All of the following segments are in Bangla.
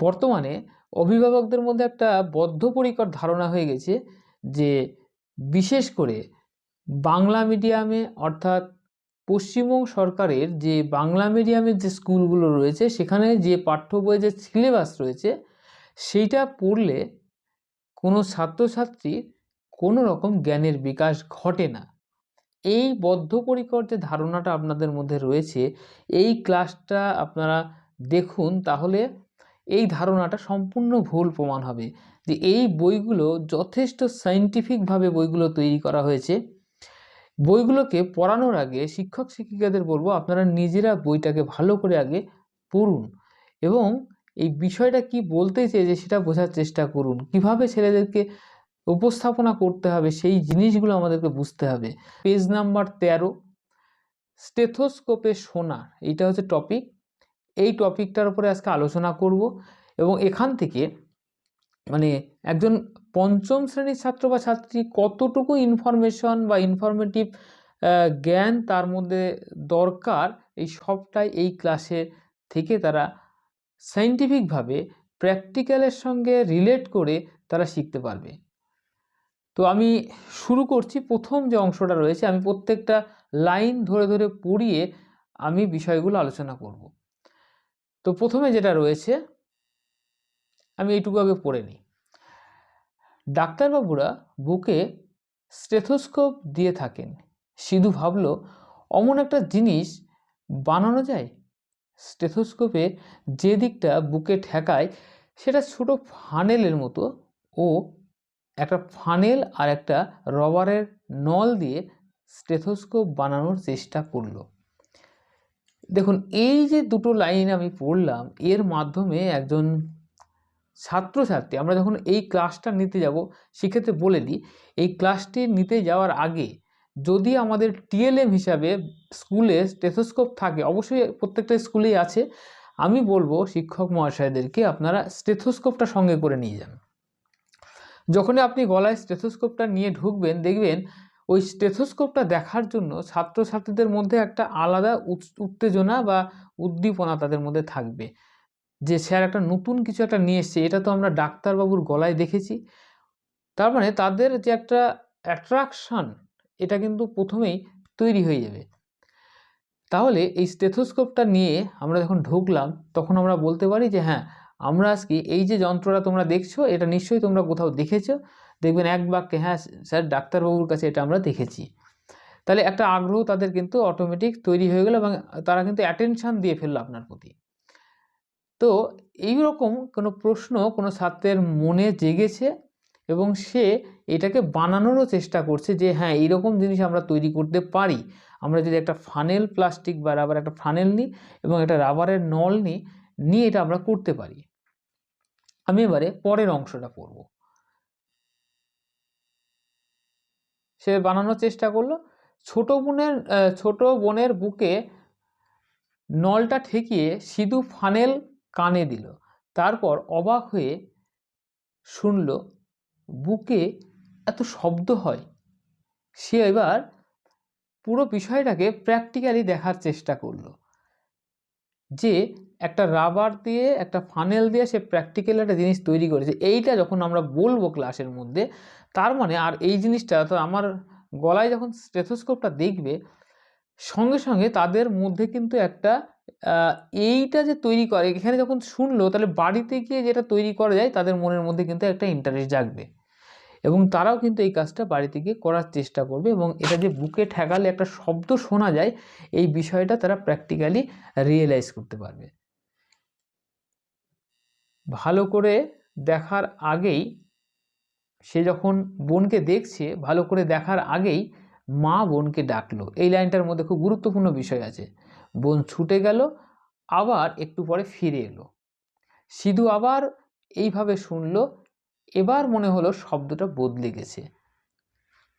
বর্তমানে অভিভাবকদের মধ্যে একটা বদ্ধপরিকর ধারণা হয়ে গেছে যে বিশেষ করে বাংলা মিডিয়ামে অর্থাৎ পশ্চিমবঙ্গ সরকারের যে বাংলা মিডিয়ামের যে স্কুলগুলো রয়েছে, সেখানে যে পাঠ্য বইয়ের যে সিলেবাস রয়েছে, সেইটা পড়লে কোনো ছাত্রছাত্রীর কোনো রকম জ্ঞানের বিকাশ ঘটে না। এই বদ্ধপরিকর যে ধারণাটা আপনাদের মধ্যে রয়েছে, এই ক্লাসটা আপনারা দেখুন, তাহলে এই ধারণাটা সম্পূর্ণ ভুল প্রমাণ হবে যে এই বইগুলো যথেষ্ট সাইন্টিফিকভাবে বইগুলো তৈরি করা হয়েছে। বইগুলোকে পড়ানোর আগে শিক্ষক শিক্ষিকাদের বলব আপনারা নিজেরা বইটাকে ভালো করে আগে পড়ুন এবং এই বিষয়টা কি বলতে চেয়েছে সেটা বোঝার চেষ্টা করুন। কীভাবে ছেলেদেরকে উপস্থাপনা করতে হবে সেই জিনিসগুলো আমাদেরকে বুঝতে হবে। পেজ নাম্বার তেরো, স্টেথোস্কোপে শোনা এইটা হচ্ছে টপিক এই টপিকটার উপরে আজকে আলোচনা করব এবং এখান থেকে মানে একজন পঞ্চম শ্রেণির ছাত্র বা ছাত্রী কতটুকু ইনফরমেশন বা ইনফরমেটিভ জ্ঞান তার মধ্যে দরকার এই সবটাই এই ক্লাসে থেকে তারা সাইন্টিফিকভাবে প্র্যাকটিক্যালের সঙ্গে রিলেট করে তারা শিখতে পারবে। তো আমি শুরু করছি, প্রথম যে অংশটা রয়েছে আমি প্রত্যেকটা লাইন ধরে ধরে পড়িয়ে আমি বিষয়গুলো আলোচনা করব। তো প্রথমে যেটা রয়েছে, আমি এইটুকু আগে পড়ে নিই। ডাক্তারবাবুরা বুকে স্টেথোস্কোপ দিয়ে থাকেন। সিধু ভাবল, অমন একটা জিনিস বানানো যায়? স্টেথোস্কোপে যে দিকটা বুকে ঠেকায়, সেটা ছোট ফানেলের মতো ও একটা ফানেল আর একটা রবারের নল দিয়ে স্টেথোস্কোপ বানানোর চেষ্টা করল। দেখুন, এই যে দুটো লাইন আমি পড়লাম, এর মাধ্যমে একজন ছাত্রছাত্রী, আমরা যখন এই ক্লাসটা নিতে যাব, সেক্ষেত্রে বলে দিই, এই ক্লাসটি নিতে যাওয়ার আগে যদি আমাদের টিএলএম হিসাবে স্কুলে স্টেথোস্কোপ থাকে, অবশ্যই প্রত্যেকটা স্কুলেই আছে, আমি বলব শিক্ষক মহাশয়দেরকে আপনারা স্টেথোস্কোপটা সঙ্গে করে নিয়ে যান। যখনই আপনি গলায় স্টেথোস্কোপটা নিয়ে ঢুকবেন, দেখবেন ওই স্টেথোস্কোপটা দেখার জন্য ছাত্রছাত্রীদের মধ্যে একটা আলাদা উত্তেজনা বা উদ্দীপনা তাদের মধ্যে থাকবে। যে স্যার একটা নতুন কিছু একটা নিয়ে এসছে, এটা তো আমরা ডাক্তারবাবুর গলায় দেখেছি। তার মানে তাদের যে একটা অ্যাট্রাকশান, এটা কিন্তু প্রথমেই তৈরি হয়ে যাবে। তাহলে এই স্টেথোস্কোপটা নিয়ে আমরা যখন ঢুকলাম, তখন আমরা বলতে পারি যে হ্যাঁ আমরা আজকে এই যে যন্ত্রটা তোমরা দেখছ, এটা নিশ্চয়ই তোমরা কোথাও দেখেছ। দেখবেন এক বাক্যে হ্যাঁ স্যার, ডাক্তারবাবুর কাছে এটা আমরা দেখেছি। তাহলে একটা আগ্রহ তাদের কিন্তু অটোমেটিক তৈরি হয়ে গেল এবং তারা কিন্তু অ্যাটেনশান দিয়ে ফেলল আপনার প্রতি। তো এই রকম কোনো প্রশ্ন কোনো ছাত্রের মনে জেগেছে এবং সে এটাকে বানানোরও চেষ্টা করছে যে হ্যাঁ এইরকম জিনিস আমরা তৈরি করতে পারি। আমরা যদি একটা ফানেল প্লাস্টিক বা রাবার একটা ফানেল নিই এবং একটা রাবারের নল নিই, নিয়ে এটা আমরা করতে পারি। আমি এবারে পরের অংশটা পড়ব। সে বানানোর চেষ্টা করল। ছোট বোনের ছোট বোনের বুকে নলটা ঠেকিয়ে সিধু ফানেল কানে দিল। তারপর অবাক হয়ে শুনল, বুকে এত শব্দ হয়? সে এবার পুরো বিষয়টাকে প্র্যাকটিক্যালি দেখার চেষ্টা করল যে একটা রাবার দিয়ে, একটা ফানেল দিয়ে সে প্র্যাকটিক্যাল একটা জিনিস তৈরি করেছে। এইটা যখন আমরা বলব ক্লাসের মধ্যে, তার মানে আর এই জিনিসটা তো আমার গলায় যখন স্টেথোস্কোপটা দেখবে, সঙ্গে সঙ্গে তাদের মধ্যে কিন্তু একটা এইটা যে তৈরি করে, এখানে যখন শুনলো, তাহলে বাড়িতে গিয়ে যেটা তৈরি করা যায়, তাদের মনের মধ্যে কিন্তু একটা ইন্টারেস্ট জাগবে। এবং তারাও কিন্তু এই কাজটা বাড়িতে গিয়ে করার চেষ্টা করবে এবং এটা যে বুকে ঠেকালে একটা শব্দ শোনা যায়, এই বিষয়টা তারা প্র্যাকটিক্যালি রিয়েলাইজ করতে পারবে। ভালো করে দেখার আগেই সে যখন বোনকে দেখছে, ভালো করে দেখার আগেই মা বোনকে ডাকলো। এই লাইনটার মধ্যে খুব গুরুত্বপূর্ণ বিষয় আছে। বোন ছুটে গেল, আবার একটু পরে ফিরে এলো। সিধু আবার এইভাবে শুনল, এবার মনে হলো শব্দটা বদলে গেছে।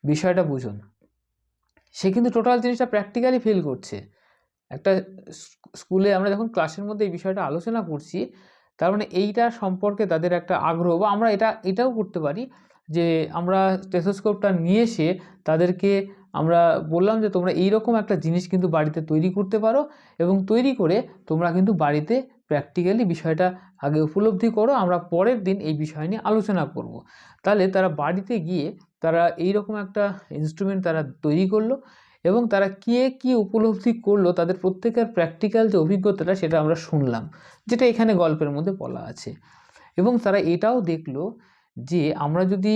বিষয়টা বুঝুন। সে কিন্তু টোটাল জিনিসটা প্র্যাকটিক্যালি ফিল করছে। একটা স্কুলে আমরা যখন ক্লাসের মধ্যে এই বিষয়টা আলোচনা করছি তার মানে এইটা সম্পর্কে তাদের একটা আগ্রহ বা আমরা এটা, এটাও করতে পারি যে আমরা স্টেথোস্কোপটা নিয়ে এসে তাদেরকে আমরা বললাম যে তোমরা এই রকম একটা জিনিস কিন্তু বাড়িতে তৈরি করতে পারো এবং তৈরি করে তোমরা কিন্তু বাড়িতে প্র্যাকটিক্যালি বিষয়টা আগে উপলব্ধি করো, আমরা পরের দিন এই বিষয় নিয়ে আলোচনা করব। তাহলে তারা বাড়িতে গিয়ে তারা এইরকম একটা ইনস্ট্রুমেন্ট তারা তৈরি করল এবং তারা কে কী উপলব্ধি করল, তাদের প্রত্যেকের প্র্যাকটিক্যাল যে অভিজ্ঞতাটা সেটা আমরা শুনলাম, যেটা এখানে গল্পের মধ্যে বলা আছে। এবং তারা এটাও দেখল যে আমরা যদি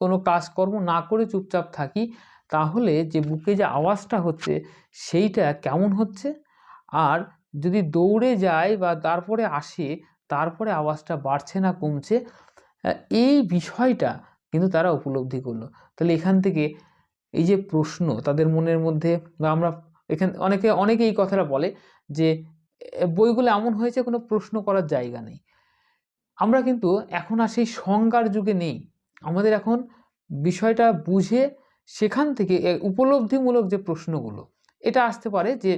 কোনো কাজকর্ম না করে চুপচাপ থাকি, তাহলে যে বুকে যে আওয়াজটা হচ্ছে, সেইটা কেমন হচ্ছে? আর যদি দৌড়ে যায় বা তারপরে আসে, তারপরে আওয়াজটা বাড়ছে না কমছে এই বিষয়টা কিন্তু তারা উপলব্ধি করল। তাহলে এখান থেকে এই যে প্রশ্ন তাদের মনের মধ্যে বা আমরা এখান, অনেকে অনেকে এই কথাটা বলে যে বইগুলো এমন হয়েছে কোনো প্রশ্ন করার জায়গা নেই। আমরা কিন্তু এখন আর সেই সংজ্ঞার যুগে নেই। আমাদের এখন বিষয়টা বুঝে সেখান থেকে উপলব্ধিমূলক যে প্রশ্নগুলো, এটা আসতে পারে যে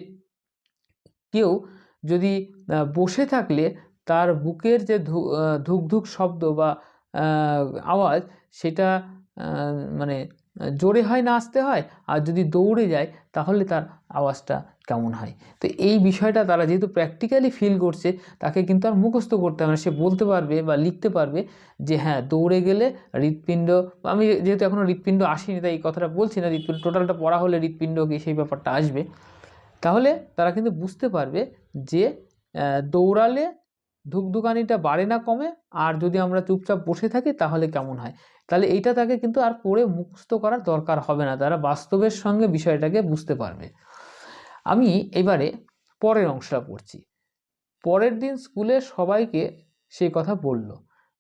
কেউ যদি বসে থাকলে তার বুকের যে ধুকধুক শব্দ বা আওয়াজ সেটা মানে জোরে হয় না আসতে হয়, আর যদি দৌড়ে যায়, তাহলে তার আওয়াজটা কেমন হয়? তো এই বিষয়টা তারা যেহেতু প্র্যাকটিক্যালি ফিল করছে, তাকে কিন্তু আর মুখস্থ করতে হবে না। সে বলতে পারবে বা লিখতে পারবে যে হ্যাঁ দৌড়ে গেলে হৃৎপিণ্ড আমি যেহেতু এখনও হৃৎপিণ্ড আসেনি, তাই এই কথাটা বলছি না হৃৎপিণ্ড টোটালটা পড়া হলে হৃৎপিণ্ড কি সেই ব্যাপারটা আসবে। তাহলে তারা কিন্তু বুঝতে পারবে যে দৌড়ালে ধুকধুকানিটা বাড়ে না কমে, আর যদি আমরা চুপচাপ বসে থাকি তাহলে কেমন হয়? তাহলে এইটা তাকে কিন্তু আর পড়ে মুখস্থ করার দরকার হবে না, তারা বাস্তবের সঙ্গে বিষয়টাকে বুঝতে পারবে। আমি এবারে পরের অংশটা পড়ছি। পরের দিন স্কুলে সবাইকে সেই কথা বলল।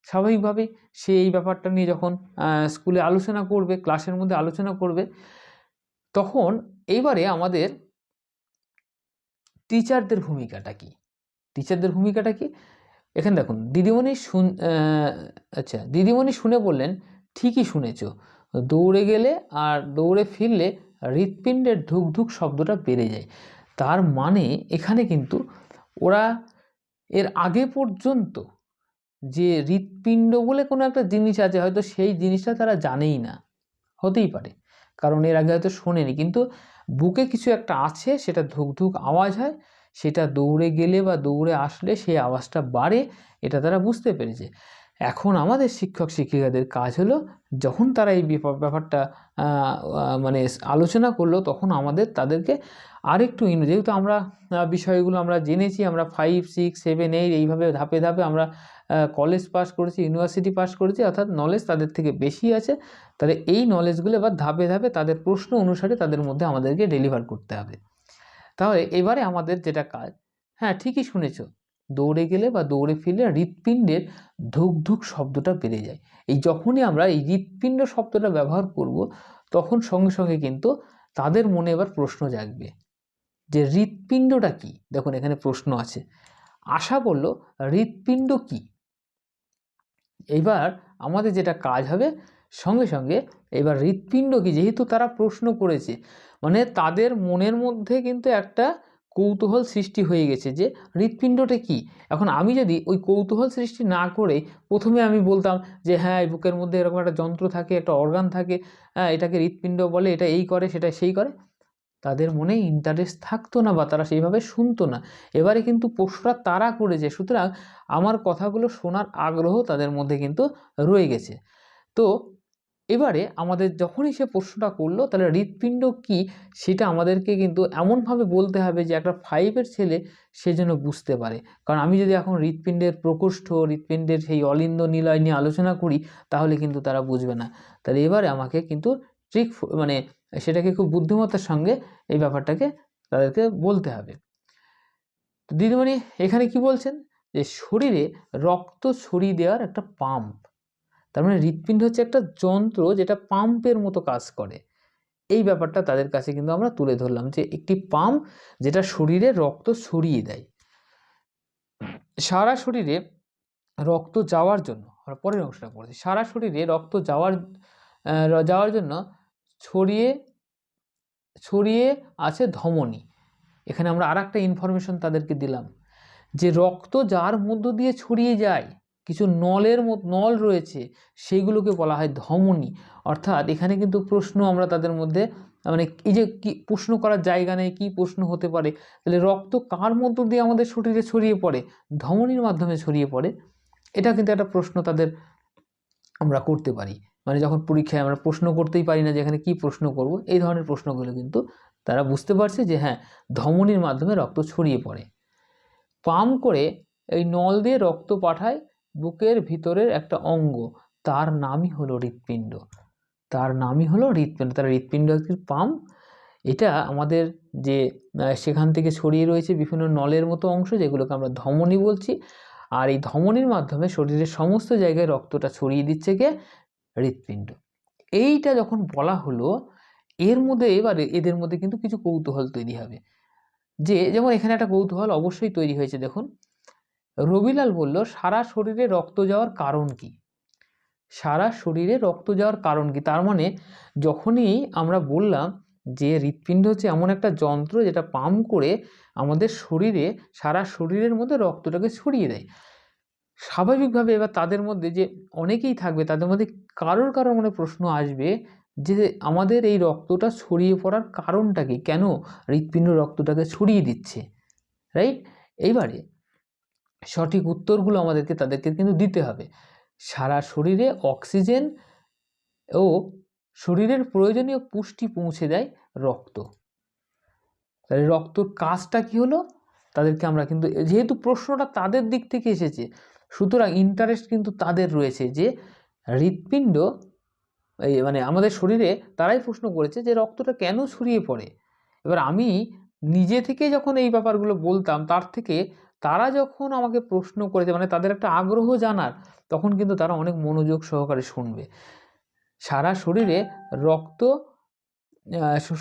স্বাভাবিকভাবেই সে এই ব্যাপারটা নিয়ে যখন স্কুলে আলোচনা করবে, ক্লাসের মধ্যে আলোচনা করবে, তখন এইবারে আমাদের টিচারদের ভূমিকাটা কি? টিচারদের ভূমিকাটা কি? এখানে দেখুন, দিদিমণি শুন আচ্ছা দিদিমণি শুনে বললেন, ঠিকই শুনেছ। দৌড়ে গেলে আর দৌড়ে ফিরলে হৃৎপিণ্ডের ধুকধুক শব্দটা বেড়ে যায়। তার মানে এখানে কিন্তু ওরা এর আগে পর্যন্ত যে হৃৎপিণ্ড বলে কোনো একটা জিনিস আছে, হয়তো সেই জিনিসটা তারা জানেই না। হতেই পারে। কারণ এর আগে হয়তো শোনেনি। কিন্তু বুকে কিছু একটা আছে, সেটা ধুকধুক আওয়াজ হয়। সেটা দৌড়ে গেলে বা দৌড়ে আসলে সেই আওয়াজটা বাড়ে, এটা তারা বুঝতে পেরেছে। এখন আমাদের শিক্ষক শিক্ষিকাদের কাজ হলো, যখন তারা এই ব্যাপারটা মানে আলোচনা করল, তখন আমাদের তাদেরকে আরেকটু ইন, যেহেতু আমরা বিষয়গুলো আমরা জেনেছি, আমরা ফাইভ সিক্স সেভেন এইট এইভাবে ধাপে ধাপে আমরা কলেজ পাস করেছি ইউনিভার্সিটি পাস করেছি, অর্থাৎ নলেজ তাদের থেকে বেশি আছে, তাহলে এই নলেজগুলো এবার ধাপে ধাপে তাদের প্রশ্ন অনুসারে তাদের মধ্যে আমাদেরকে ডেলিভার করতে হবে। তাহলে এবারে আমাদের যেটা কাজ হ্যাঁ ঠিকই শুনেছ। দৌড়ে গেলে বা দৌড়ে ফিরলে হৃৎপিণ্ডের ধুক ধুক শব্দটা বেড়ে যায়। এই যখনই আমরা এই হৃৎপিণ্ড শব্দটা ব্যবহার করব, তখন সঙ্গে সঙ্গে কিন্তু তাদের মনে এবার প্রশ্ন জাগবে যে হৃৎপিণ্ডটা কি? দেখুন, এখানে প্রশ্ন আছে। আশা বলল হৃৎপিণ্ড কি? এবার আমাদের যেটা কাজ হবে সঙ্গে সঙ্গে এবার হৃৎপিণ্ড কি যেহেতু তারা প্রশ্ন করেছে মানে তাদের মনের মধ্যে কিন্তু একটা কৌতূহল সৃষ্টি হয়ে গেছে যে হৃৎপিণ্ডটা কি? এখন আমি যদি ওই কৌতূহল সৃষ্টি না করে প্রথমে আমি বলতাম যে হ্যাঁ এই বুকের মধ্যে এরকম একটা যন্ত্র থাকে, একটা অর্গান থাকে হ্যাঁ এটাকে হৃৎপিণ্ড বলে, এটা এই করে, সেটা সেই করে। তাদের মনে ইন্টারেস্ট থাকতো না বা তারা সেইভাবে শুনতো না। এবারে কিন্তু পশুরা তারা করেছে, সুতরাং আমার কথাগুলো শোনার আগ্রহ তাদের মধ্যে কিন্তু রয়ে গেছে। তো এবারে আমাদের যখনই সে প্রশ্নটা করল, তাহলে হৃৎপিণ্ড কি সেটা আমাদেরকে কিন্তু এমনভাবে বলতে হবে যে একটা ফাইভের ছেলে সে যেন বুঝতে পারে। কারণ আমি যদি এখন হৃৎপিণ্ডের প্রকোষ্ঠ, হৃৎপিণ্ডের সেই অলিন্দ নিলয় নিয়ে আলোচনা করি, তাহলে কিন্তু তারা বুঝবে না। তাহলে এবারে আমাকে কিন্তু ট্রিক মানে সেটাকে খুব বুদ্ধিমত্তার সঙ্গে এই ব্যাপারটাকে তাদেরকে বলতে হবে। দিদিমণি এখানে কি বলছেন? যে শরীরে রক্ত ছড়িয়ে দেওয়ার একটা পাম্প। তার মানে হৃৎপিণ্ড হচ্ছে একটা যন্ত্র যেটা পাম্পের মতো কাজ করে। এই ব্যাপারটা তাদের কাছে কিন্তু আমরা তুলে ধরলাম যে একটি পাম্প যেটা শরীরে রক্ত ছড়িয়ে দেয়। সারা শরীরে রক্ত যাওয়ার জন্য, আমরা পরের অংশটা পড়েছি, সারা শরীরে রক্ত যাওয়ার যাওয়ার জন্য ছড়িয়ে ছড়িয়ে আছে ধমনী। এখানে আমরা আর একটা ইনফরমেশন তাদেরকে দিলাম যে রক্ত যার মধ্য দিয়ে ছড়িয়ে যায় কিছু নলের মত, নল রয়েছে সেইগুলোকে বলা হয় ধমনী। অর্থাৎ এখানে কিন্তু প্রশ্ন আমরা তাদের মধ্যে মানে এই যে কি প্রশ্ন করার জায়গা নেই, কী প্রশ্ন হতে পারে, তাহলে রক্ত কার মধ্য দিয়ে আমাদের শরীরে ছড়িয়ে পড়ে? ধমনির মাধ্যমে ছড়িয়ে পড়ে। এটা কিন্তু একটা প্রশ্ন তাদের আমরা করতে পারি। মানে যখন পরীক্ষায় আমরা প্রশ্ন করতেই পারি না যে এখানে কী প্রশ্ন করব, এই ধরনের প্রশ্নগুলো কিন্তু তারা বুঝতে পারছে যে হ্যাঁ ধমনির মাধ্যমে রক্ত ছড়িয়ে পড়ে। পাম্প করে এই নল দিয়ে রক্ত পাঠায় বুকের ভিতরের একটা অঙ্গ। তার নামই হলো হৃৎপিণ্ড। তার নামই হলো হৃৎপিণ্ড। তার হৃৎপিণ্ড একটি পাম্প এটা আমাদের যে সেখান থেকে ছড়িয়ে রয়েছে বিভিন্ন নলের মতো অংশ যেগুলোকে আমরা ধমনী বলছি। আর এই ধমনীর মাধ্যমে শরীরের সমস্ত জায়গায় রক্তটা ছড়িয়ে দিচ্ছে কে? হৃৎপিণ্ড। এইটা যখন বলা হলো, এর মধ্যে এবারে এদের মধ্যে কিন্তু কিছু কৌতূহল তৈরি হবে। যে, যেমন এখানে একটা কৌতূহল অবশ্যই তৈরি হয়েছে, দেখুন। রবিলাল বলল, সারা শরীরে রক্ত যাওয়ার কারণ কি? সারা শরীরে রক্ত যাওয়ার কারণ কি? তার মানে যখনই আমরা বললাম যে হৃৎপিণ্ড হচ্ছে এমন একটা যন্ত্র যেটা পাম্প করে আমাদের শরীরে, সারা শরীরের মধ্যে রক্তটাকে ছড়িয়ে দেয়। স্বাভাবিকভাবে এবার তাদের মধ্যে যে অনেকেই থাকবে, তাদের মধ্যে কারোর কারোর মনে প্রশ্ন আসবে যে আমাদের এই রক্তটা ছড়িয়ে পড়ার কারণটা কি? কেন হৃৎপিণ্ড রক্তটাকে ছড়িয়ে দিচ্ছে? রাইট এইবারে সঠিক উত্তরগুলো আমাদেরকে, তাদেরকে কিন্তু দিতে হবে। সারা শরীরে অক্সিজেন ও শরীরের প্রয়োজনীয় পুষ্টি পৌঁছে দেয় রক্ত। তাহলে রক্তর কাজটা কি হলো? তাদেরকে আমরা কিন্তু, যেহেতু প্রশ্নটা তাদের দিক থেকে এসেছে, সুতরাং ইন্টারেস্ট কিন্তু তাদের রয়েছে যে হৃৎপিণ্ড, এই মানে আমাদের শরীরে তারাই প্রশ্ন করেছে যে রক্তটা কেন ছড়িয়ে পড়ে। এবার আমি নিজে থেকে যখন এই ব্যাপারগুলো বলতাম, তার থেকে তারা যখন আমাকে প্রশ্ন করেছে মানে তাদের একটা আগ্রহ জানার, তখন কিন্তু তারা অনেক মনোযোগ সহকারে শুনবে। সারা শরীরে রক্ত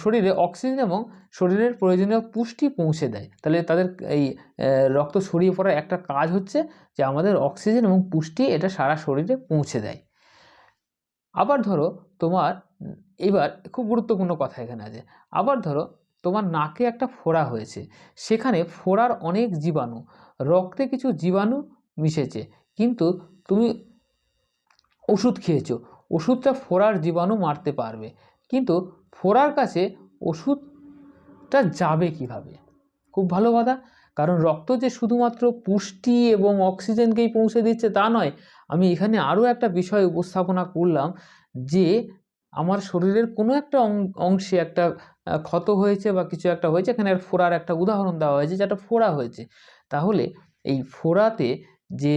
শরীরে অক্সিজেন এবং শরীরের প্রয়োজনীয় পুষ্টি পৌঁছে দেয়। তাহলে তাদের এই রক্ত ছড়িয়ে পড়ার একটা কাজ হচ্ছে যে আমাদের অক্সিজেন এবং পুষ্টি এটা সারা শরীরে পৌঁছে দেয়। আবার ধরো তোমার, এবার খুব গুরুত্বপূর্ণ কথা এখানে আছে। আবার ধরো তোমার নাকে একটা ফোড়া হয়েছে। সেখানে ফোড়ার অনেক জীবাণু। রক্তে কিছু জীবাণু মিশেছে। কিন্তু তুমি ওষুধ খেয়েছো। ওষুধটা ফোড়ার জীবাণু মারতে পারবে। কিন্তু ফোড়ার কাছে ওষুধটা যাবে কীভাবে? খুব ভালো কথা কারণ রক্ত যে শুধুমাত্র পুষ্টি এবং অক্সিজেনকেই পৌঁছে দিচ্ছে তা নয়, আমি এখানে আরও একটা বিষয় উপস্থাপনা করলাম যে আমার শরীরের কোনো একটা অংশে একটা ক্ষত হয়েছে বা কিছু একটা হয়েছে, এখানে আর ফোড়ার একটা উদাহরণ দেওয়া হয়েছে, যেটা ফোড়া হয়েছে। তাহলে এই ফোড়াতে যে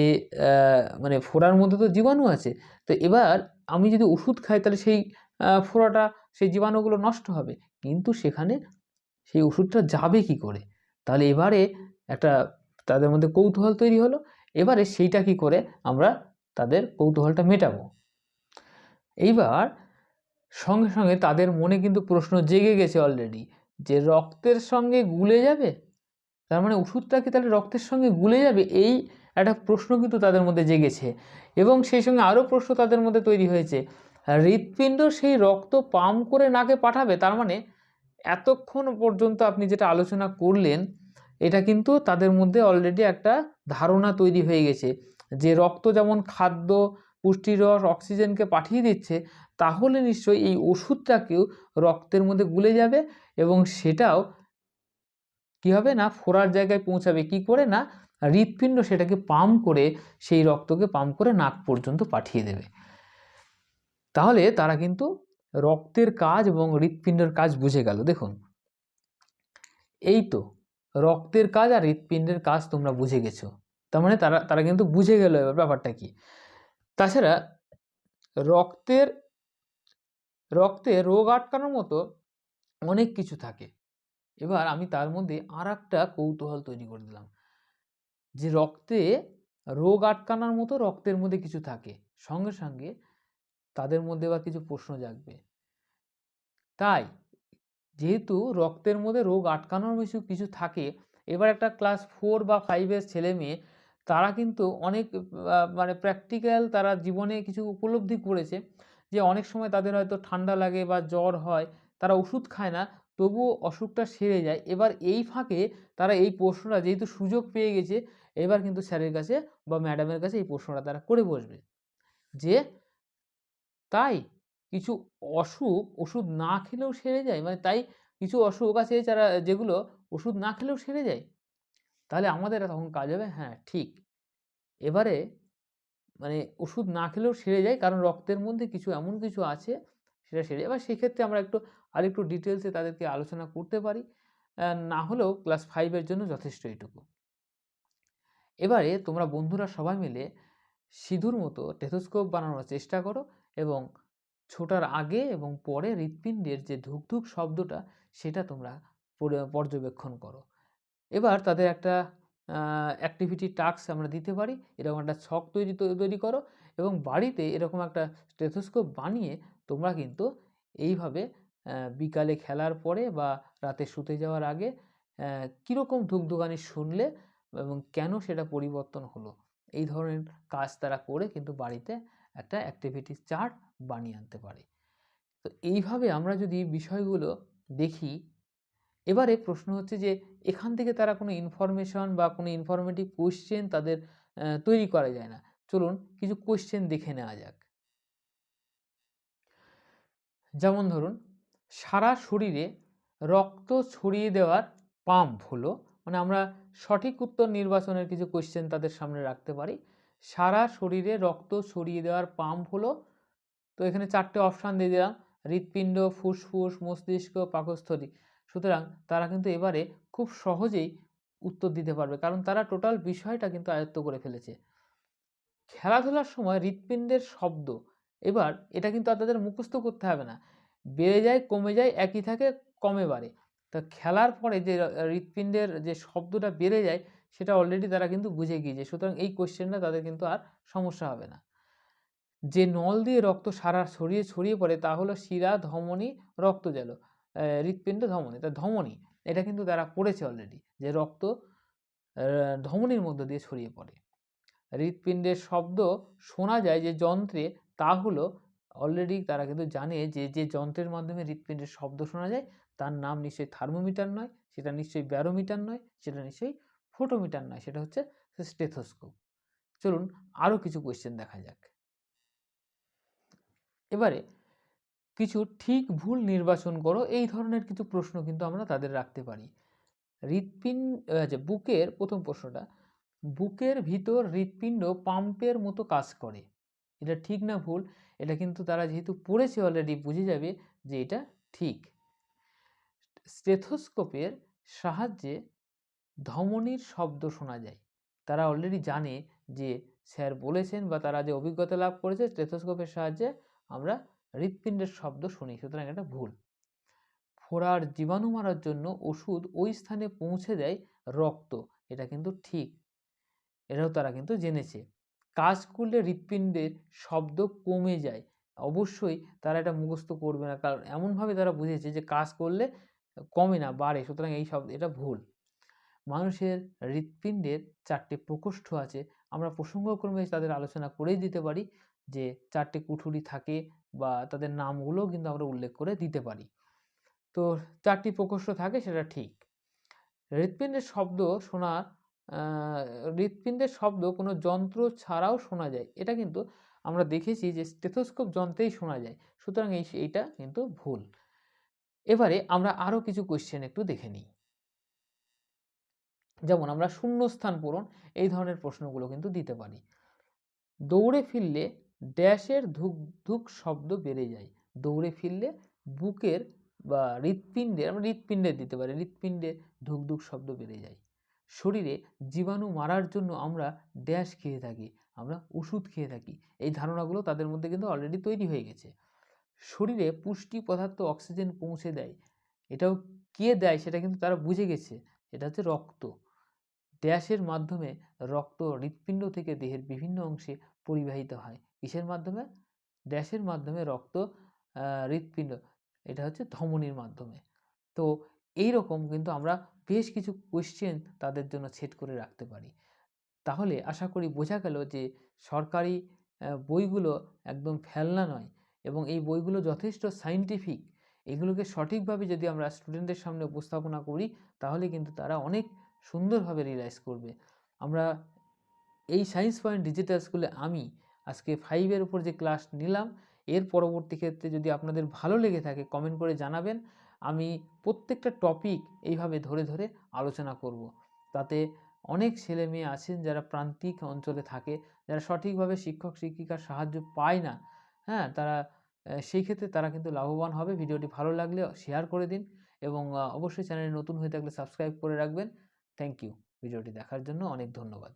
মানে ফোড়ার মধ্যে তো জীবাণু আছে, তো এবার আমি যদি ওষুধ খাই, তাহলে সেই ফোড়াটা, সেই জীবাণুগুলো নষ্ট হবে। কিন্তু সেখানে সেই ওষুধটা যাবে কি করে? তাহলে এবারে একটা তাদের মধ্যে কৌতূহল তৈরি হলো, এবারে সেইটা কি করে আমরা তাদের কৌতূহলটা মেটাবো? এইবার সঙ্গে সঙ্গে তাদের মনে কিন্তু প্রশ্ন জেগে গেছে অলরেডি যে রক্তের সঙ্গে গুলে যাবে? তার মানে ওষুধটা কি তাহলে রক্তের সঙ্গে গুলে যাবে? এই একটা প্রশ্ন কিন্তু তাদের মধ্যে জেগেছে। এবং সেই সঙ্গে আরও প্রশ্ন তাদের মধ্যে তৈরি হয়েছে। হৃৎপিণ্ড সেই রক্ত পাম্প করে নাকে পাঠাবে? তার মানে এতক্ষণ পর্যন্ত আপনি যেটা আলোচনা করলেন, এটা কিন্তু তাদের মধ্যে অলরেডি একটা ধারণা তৈরি হয়ে গেছে। যে রক্ত যেমন খাদ্য পুষ্টিরস, অক্সিজেনকে পাঠিয়ে দিচ্ছে তাহলে নিশ্চয়ই এই ওষুধটাকেও রক্তের মধ্যে গুলে যাবে এবং সেটাও কী হবে না ফোড়ার জায়গায় পৌঁছাবে। কি করে না? হৃৎপিণ্ড সেটাকে পাম্প করে সেই রক্তকে পাম্প করে নাক পর্যন্ত পাঠিয়ে দেবে। তাহলে তারা কিন্তু রক্তের কাজ এবং হৃৎপিণ্ডের কাজ বুঝে গেল। দেখুন, এই তো রক্তের কাজ আর হৃৎপিণ্ডের কাজ তোমরা বুঝে গেছো। তার মানে তারা তারা কিন্তু বুঝে গেল এবার ব্যাপারটা কি। তাছাড়া রক্তের রক্তে রোগ আটকানোর মতো অনেক কিছু থাকে। এবার আমি তার মধ্যে আর একটা কৌতূহল তৈরি করে দিলাম। যে রক্তে রোগ আটকানোর মতো রক্তের মধ্যে কিছু থাকে। সঙ্গে সঙ্গে তাদের মধ্যে আবার কিছু প্রশ্ন জাগবে। তাই যেহেতু রক্তের মধ্যে রোগ আটকানোর কিছু কিছু থাকে, এবার একটা ক্লাস ফোর বা ফাইভের ছেলে মেয়ে, তারা কিন্তু অনেক মানে প্র্যাকটিক্যাল তারা জীবনে কিছু উপলব্ধি করেছে। যে অনেক সময় তাদের হয়তো ঠান্ডা লাগে বা জ্বর হয়, তারা ওষুধ খায় না। তবুও অসুখটা সেরে যায়। এবার এই ফাঁকে তারা এই প্রশ্নটা যেহেতু সুযোগ পেয়ে গেছে, এবার কিন্তু স্যারের কাছে বা ম্যাডামের কাছে এই প্রশ্নটা তারা করে বসবে যে, তাই কিছু অসুখ ওষুধ না খেলেও সেরে যায়? মানে তাই কিছু অসুখ আছে যারা, যেগুলো ওষুধ না খেলেও সেরে যায়? তাহলে আমাদের তখন কাজ হবে হ্যাঁ ঠিক। এবারে মানে ওষুধ না খেলেও সেরে যায়। কারণ রক্তের মধ্যে কিছু এমন কিছু আছে, সেটা সেরে এবার সেক্ষেত্রে আমরা একটু, আরেকটু ডিটেলসে তাদেরকে আলোচনা করতে পারি। না হলেও ক্লাস ফাইভের জন্য যথেষ্ট এইটুকু। এবারে তোমরা বন্ধুরা সবাই মিলে সিধুর মতো টেথোস্কোপ বানানোর চেষ্টা করো এবং ছোটার আগে এবং পরে হৃৎপিণ্ডের যে ধুকধুক শব্দটা, সেটা তোমরা পর্যবেক্ষণ করো। এবার তাদের একটা অ্যাক্টিভিটি টাস্ক আমরা দিতে পারি, এরকম একটা ছক তৈরি তৈরি করো এবং বাড়িতে এরকম একটা স্টেথোস্কোপ বানিয়ে তোমরা কিন্তু এইভাবে বিকালে খেলার পরে বা রাতে শুতে যাওয়ার আগে কীরকম ধুকধুকানি শুনলে এবং কেন সেটা পরিবর্তন হলো, এই ধরনের কাজ তারা করে কিন্তু বাড়িতে একটা অ্যাক্টিভিটি চার্ট বানিয়ে আনতে পারে। তো এইভাবে আমরা যদি বিষয়গুলো দেখি এবারে প্রশ্ন হচ্ছে যে, এখান থেকে তারা কোনো ইনফরমেশন বা কোনো ইনফরমেটিভ কোয়েশ্চেন তাদের তৈরি করা যায় না। চলুন কিছু কোয়েশ্চেন দেখে নেওয়া যাক। যেমন ধরুন, সারা শরীরে রক্ত ছড়িয়ে দেওয়ার পাম্প হলো মানে আমরা সঠিক উত্তর নির্বাচনের কিছু কোয়েশ্চেন তাদের সামনে রাখতে পারি। সারা শরীরে রক্ত ছড়িয়ে দেওয়ার পাম্প হলো, তো এখানে চারটে অপশান দিয়ে দিলাম, হৃৎপিণ্ড, ফুসফুস, মস্তিষ্ক, পাকস্থলী। সুতরাং তারা কিন্তু এবারে খুব সহজেই উত্তর দিতে পারবে। কারণ তারা টোটাল বিষয়টা কিন্তু আয়ত্ত করে ফেলেছে। খেলাধুলার সময় হৃৎপিণ্ডের শব্দ, এবার এটা কিন্তু আর তাদের মুখস্থ করতে হবে না। বেড়ে যায়, কমে যায়, একই থাকে, কমে বাড়ে। তা খেলার পরে যে হৃৎপিণ্ডের যে শব্দটা বেড়ে যায়, সেটা অলরেডি তারা কিন্তু বুঝে গিয়েছে। সুতরাং এই কোয়েশ্চেনটা তাদের কিন্তু আর সমস্যা হবে না। যে নল দিয়ে রক্ত সারা ছড়িয়ে ছড়িয়ে পড়ে, তা হলো শিরা, ধমনী রক্তজাল হৃৎপিণ্ড ধমনী। তা ধমনী, এটা কিন্তু তারা পড়েছে অলরেডি যে রক্ত ধমনীর মধ্য দিয়ে ছড়িয়ে পড়ে। হৃৎপিণ্ডের শব্দ শোনা যায় যে যন্ত্রে, তা হলো অলরেডি তারা কিন্তু জানে যে যে যন্ত্রের মাধ্যমে হৃৎপিণ্ডের শব্দ শোনা যায়, তার নাম নিশ্চয়ই থার্মোমিটার নয়, সেটা নিশ্চয়ই ব্যারোমিটার নয়, সেটা নিশ্চয়ই ফোটোমিটার নয়, সেটা হচ্ছে স্টেথোস্কোপ চলুন আরও কিছু কোয়েশ্চেন দেখা যাক। এবারে কিছু ঠিক ভুল নির্বাচন করো, এই ধরনের কিছু প্রশ্ন কিন্তু আমরা তাদের রাখতে পারি। হৃৎপিণ্ড আচ্ছা বুকের প্রথম প্রশ্নটা, বুকের ভিতর হৃৎপিণ্ড পাম্পের মতো কাজ করে। এটা ঠিক না ভুল? এটা কিন্তু তারা যেহেতু পড়েছে অলরেডি বুঝে যাবে যে এটা ঠিক। স্টেথোস্কোপের সাহায্যে ধমনির শব্দ শোনা যায়। তারা অলরেডি জানে যে স্যার বলেছেন বা তারা যে অভিজ্ঞতা লাভ করেছে, স্টেথোস্কোপের সাহায্যে আমরা হৃৎপিণ্ডের শব্দ শুনি, সুতরাং এটা ভুল। ফোড়ার জীবাণু মারার জন্য ওষুধ ওই স্থানে পৌঁছে দেয় রক্ত, এটা কিন্তু ঠিক। এটাও তারা কিন্তু জেনেছে। কাজ করলে হৃৎপিণ্ডের শব্দ কমে যায়। অবশ্যই তারা এটা মুখস্থ করবে না, কারণ এমনভাবে তারা বুঝেছে যে কাজ করলে কমে না, বাড়ে, সুতরাং এই শব্দ, এটা ভুল। মানুষের হৃৎপিণ্ডের চারটে প্রকোষ্ঠ আছে। আমরা প্রসঙ্গক্রমে তাদের আলোচনা করেই দিতে পারি যে চারটে কুঠুরি থাকে বা তাদের নামগুলোও কিন্তু আমরা উল্লেখ করে দিতে পারি। তো চারটি প্রকোষ্ঠ থাকে, সেটা ঠিক। হৃৎপিণ্ডের শব্দ শোনার হৃৎপিণ্ডের শব্দ কোনো যন্ত্র ছাড়াও শোনা যায়। এটা কিন্তু আমরা দেখেছি যে স্টেথোস্কোপ যন্ত্রেই শোনা যায়। সুতরাং এই এইটা কিন্তু ভুল। এবারে আমরা আরও কিছু কোয়েশ্চেন একটু দেখে নিই। যেমন আমরা শূন্যস্থান পূরণ এই ধরনের প্রশ্নগুলো কিন্তু দিতে পারি। দৌড়ে ফিরলে ড্যাশের ধুক ধুক শব্দ বেড়ে যায়। দৌড়ে ফিরলে বুকের বা হৃৎপিণ্ডের আমরা হৃৎপিণ্ডের দিতে পারি, হৃৎপিণ্ডে ধুকধুক শব্দ বেড়ে যায়। শরীরে জীবাণু মারার জন্য আমরা ড্যাশ খেয়ে থাকি, আমরা ওষুধ খেয়ে থাকি। এই ধারণাগুলো তাদের মধ্যে কিন্তু অলরেডি তৈরি হয়ে গেছে। শরীরে পুষ্টি পদার্থ, অক্সিজেন পৌঁছে দেয়। এটাও কে দেয় সেটা কিন্তু তারা বুঝে গেছে। এটা হচ্ছে রক্ত। ড্যাশের মাধ্যমে রক্ত হৃৎপিণ্ড থেকে দেহের বিভিন্ন অংশে পরিবাহিত হয়। কিসের মাধ্যমে? ড্যাশের মাধ্যমে রক্ত হৃৎপিণ্ড, এটা হচ্ছে ধমনির মাধ্যমে। তো এই রকম কিন্তু আমরা বেশ কিছু কোয়েশ্চেন তাদের জন্য সেট করে রাখতে পারি। তাহলে আশা করি বোঝা গেল যে সরকারি বইগুলো একদম ফেলনা নয় এবং এই বইগুলো যথেষ্ট সাইন্টিফিক এগুলোকে সঠিকভাবে যদি আমরা স্টুডেন্টদের সামনে উপস্থাপনা করি, তাহলে কিন্তু তারা অনেক সুন্দরভাবে রিয়েলাইজ করবে। আমরা এই সায়েন্স পয়েন্ট ডিজিটাল স্কুলে আমি আজকে ফাইভের উপর যে ক্লাস নিলাম, এর পরবর্তী ক্ষেত্রে যদি আপনাদের ভালো লেগে থাকে কমেন্ট করে জানাবেন। আমি প্রত্যেকটা টপিক এইভাবে ধরে ধরে আলোচনা করব। তাতে অনেক ছেলে মেয়ে আছেন যারা প্রান্তিক অঞ্চলে থাকে, যারা সঠিকভাবে শিক্ষক, শিক্ষিকার সাহায্য পায় না। হ্যাঁ তারা সেই ক্ষেত্রে তারা কিন্তু লাভবান হবে। ভিডিওটি ভালো লাগলে শেয়ার করে দিন এবং অবশ্যই চ্যানেলে নতুন হয়ে থাকলে সাবস্ক্রাইব করে রাখবেন। থ্যাংক ইউ ভিডিওটি দেখার জন্য অনেক ধন্যবাদ।